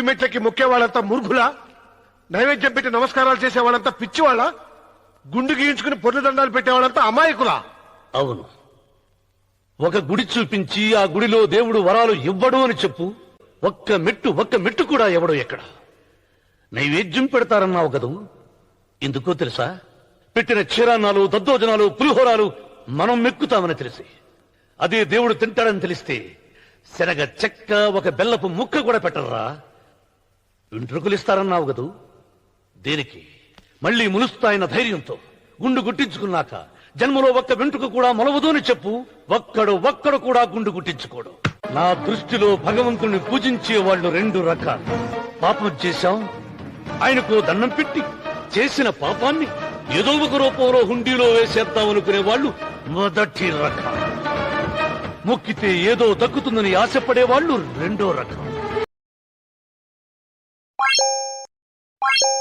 గుడి మెట్లకి మొక్కే వాళ్ళంతా మురుగులా నైవేద్యం పెట్టి నమస్కారాలు చేసే వాళ్ళంతా పిచ్చివాళ్ళ? గుండు గీయించుకుని పొర్లు దండాలు పెట్టేవాళ్ళంతా అమాయకులా? అవును. ఒక గుడి చూపించి ఆ గుడిలో దేవుడు వరాలు ఇవ్వడు అని చెప్పు. ఒక్క మెట్టు ఒక్క మెట్టు కూడా ఎవడు ఎక్కడ? నైవేద్యం పెడతారన్నావు కదూ? ఎందుకో తెలుసా? పెట్టిన క్షీరాన్నాలు దద్దోజనాలు పులిహోరాలు మనం మెక్కుతామని తెలిసి. అదే దేవుడు తింటాడని తెలిస్తే శనగ చెక్క ఒక బెల్లపు ముక్క కూడా పెట్టరా ఇస్తారన్నావు కదూ? దేనికి? మళ్ళీ ములుస్తాయన్న ధైర్యంతో గుండు గుట్టించుకున్నాక జన్మలో ఒక్క వెంట్రుక కూడా మొలవదు అని చెప్పు ఒక్కడు ఒక్కడు కూడా గుండు గుట్టించుకోడు. నా దృష్టిలో భగవంతుణ్ణి పూజించే వాళ్ళు రెండు రకాలు. పాపం చేశాం ఆయనకు దండం పెట్టి చేసిన పాపాన్ని ఏదో ఒక రూపంలో హుండీలో వేసేద్దాం అనుకునే వాళ్ళు మొదటి రకం. మొక్కితే ఏదో దక్కుతుందని ఆశపడే వాళ్ళు రెండో రకం. you